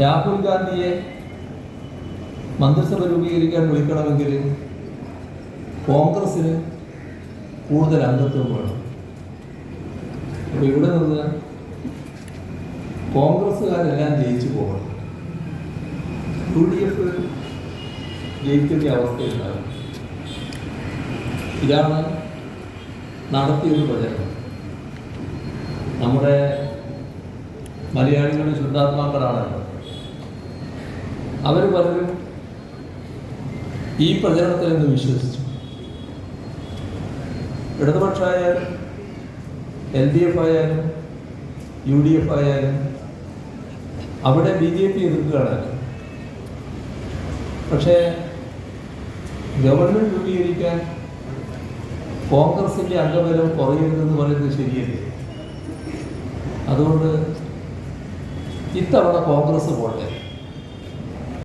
രാഹുൽ ഗാന്ധിയെ മന്ത്രിസഭ രൂപീകരിക്കാൻ വിളിക്കണമെങ്കിൽ കോൺഗ്രസിന് കൂടുതൽ അംഗത്വം വേണം. അപ്പോൾ ഇവിടെ നിന്ന് കോൺഗ്രസ്സുകാരെല്ലാം ജയിച്ചു പോകണം. യു ഡി എഫ് ജയിക്കുന്ന അവസ്ഥയുണ്ടാകും ഇതാണ് നടത്തിയൊരു പ്രചരണം. നമ്മുടെ മലയാളികളുടെ ശുദ്ധാത്മാക്കളാണല്ലോ. അവർ പലരും ഈ പ്രചരണത്തിൽ നിന്ന് വിശ്വസിച്ചു. ഇടതുപക്ഷമായാലും എൽ ഡി എഫ് ആയാലും യു ഡി എഫ് ആയാലും അവിടെ ബി ജെ പി എതിർക്കുകയാണ്. പക്ഷേ ഗവൺമെന്റ് രൂപീകരിക്കാൻ കോൺഗ്രസിന്റെ അംഗബലം കുറയരുതെന്ന് പറയുന്നത് ശരിയല്ലേ? അതുകൊണ്ട് ഇത്തവണ കോൺഗ്രസ് പോട്ടെ.